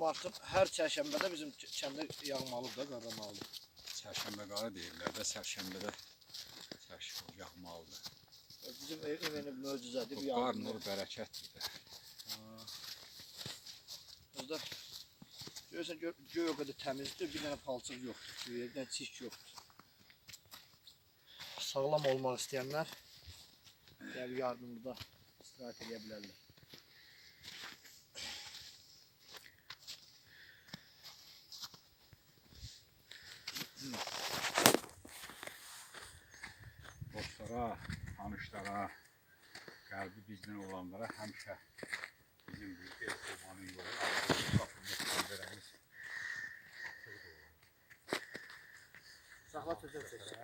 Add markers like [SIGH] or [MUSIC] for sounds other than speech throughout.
martın hər çərşənbədə bizim kəndə yağmalıdır da qaramalıdır. Çərşənbə qarı deyirlər də, çərşənbədə çərşənbə yağmalıdır. Bizim ev evini möcüzədir, Bu bir qar yağmur. nur bərəkətdir də. Özdə görürsən gör, göy o qədər təmizdir, bir dənə palçıq yoxdur, yerdən çiş yoxdur. Sağlam olmaq istəyənlər gəlib yardımda istirahət edə bilərlər. Dostlara, tanışlara, qəlbi bizdən olanlara həmişə bizim bu ev obanın yolu qapımız pəncərəmiz Saxla tezən çəksin.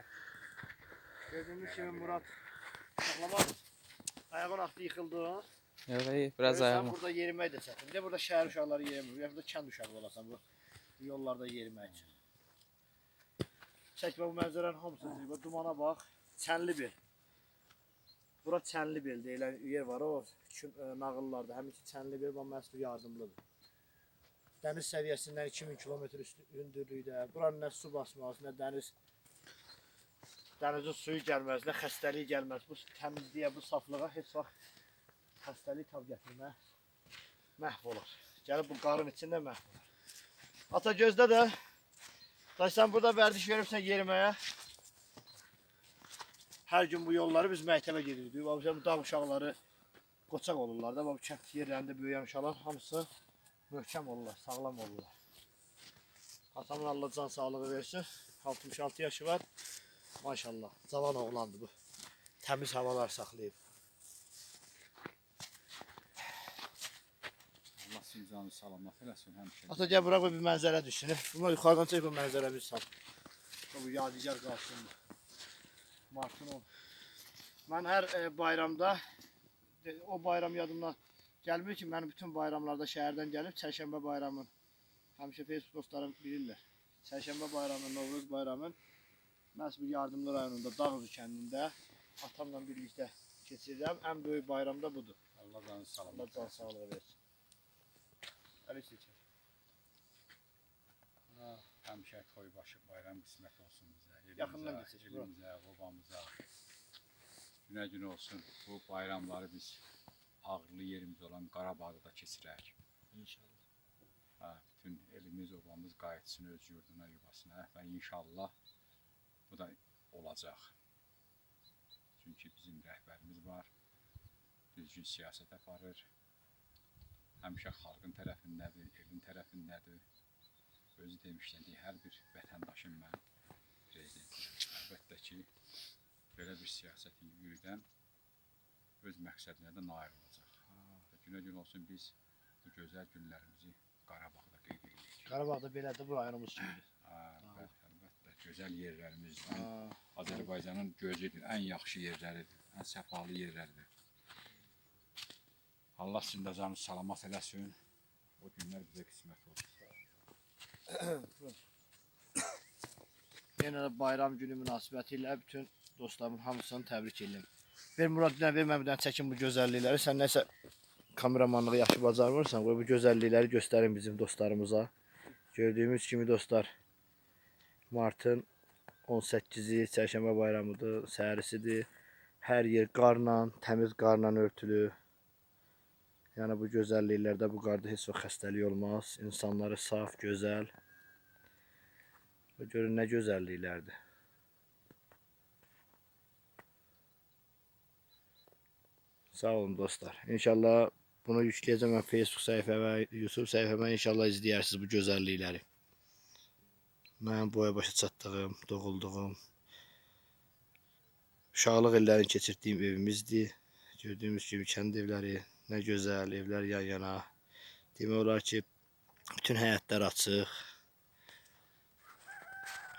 Gördüğünüz kimi Murat saxlamaq ayağın altı yıxıldı. İyi biraz ayağım. burada yerimək də çətin. Bir də burada şəhər uşaqları yerimir. Ya da kənd uşağı olasan bu, yollarda yerimək üçün. Çəkmə bu mənzərənin hamısını çək. Bax, Dumana bax. Çənli bel. Bura çənli bel deyilən yer var o ə, nağıllarda. Həminki çənli bel bax məhsul yardımlıdır. Dəniz səviyyəsindən 2000 kilometr üstü hündürlükdə. Buranın nə su basması, nə dəniz dənizin suyu gəlməz, nə xəstəlik gəlməz. Bu təmizliyə, bu saflığa heç vaxt xəstəlik tab gətirməz. Məhv olur. Gəlib bu qarın içində məhv olur. Ata gözdə də. Day sən burada vərdiş veribsən yeriməyə. Hər gün bu yolları biz məktəbə gedirdik. Bax bu dağ uşaqları qoçaq olurlar da. Bax kənd yerlərində böyüyən uşaqlar hamısı möhkəm olurlar, sağlam olurlar. Atamın Allah can sağlığı versin. 66 yaşı var. Maşallah. Cavan oğlandı bu. Təmiz havalar saxlayıb. Allah sizin canı salamat eləsin həmişə. Ata gel bırak bir mənzərə düşsün. Bunlar yuxarıdan çək bu mənzərəmizi sal. Bu yadigar qalsın. Martın ol. Mən hər e, bayramda o bayram yadımdan gəlmir ki, mən bütün bayramlarda şəhərdən gəlib Çərşənbə bayramın həmişə Facebook dostlarım bilirlər. Çərşənbə bayramı, Novruz bayramı məhz bu Yardımlı rayonunda Dağüzü kəndində atamla birlikdə keçirirəm. Ən böyük bayram da budur. Allah canı Allah salamat. can sağlığı versin. Əli seçər. Ha, Həmişə toy başı bayram qismət olsun. Yaxından Elimizə, keçir, bura. elimizə, obamıza. Günə gün olsun bu bayramları biz ağırlı yerimiz olan Qarabağda da keçirək. İnşallah. Ha, bütün elimiz, obamız qayıtsın öz yurduna, yuvasına və inşallah bu da olacaq. Çünki bizim rəhbərimiz var, düzgün siyasət aparır, həmişə xalqın tərəfindədir, elin tərəfindədir. Özü demişdi, hər bir vətəndaşım mən prezidentim. Əlbəttə ki, belə bir siyasət yürüdən öz məqsədinə də nail olacaq. Günə-gün olsun biz bu gözəl günlərimizi Qarabağda qeyd edirik. Qarabağda belədir, bu rayonumuz [LAUGHS] kimidir. Əlbəttə, əlbəttə, gözəl yerlərimizdir. Azərbaycanın gözüdür, ən yaxşı yerləridir, ən səfalı yerləridir. Allah sizin də canınız salamat eləsin. O günlər bizə qismət olsun. [COUGHS] Yenə bayram günü münasibəti ilə bütün dostlarımın hamısını təbrik edirəm. Ver Murad bir dənə ver mən bir dənə çəkim bu gözəllikləri. Sən nəsə kameramanlığı yaxşı bacarmırsan, qoy bu gözəllikləri göstərin bizim dostlarımıza. Gördüyümüz kimi dostlar martın 18-i çərşənbə bayramıdır, səhərisidir. Hər yer qarla, təmiz qarla örtülü. Yəni bu gözəlliklərdə bu qarda heç vaxt olmaz. İnsanları saf, gözəl. Və görün nə gözəlliklərdir. Sağ olun dostlar. İnşallah bunu yükləyəcəm mən Facebook səhifəmə, YouTube səhifəmə inşallah izləyərsiniz bu gözəllikləri. Mənim boya başa çatdığım, doğulduğum, uşaqlıq illərini keçirdiyim evimizdir. Gördüyümüz kimi kənd evləri, nə gözəl evlər yan-yana. Demək ki, bütün həyətlər açıq.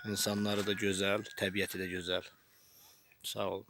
İnsanları da gözəl, təbiəti də gözəl. Sağ olun.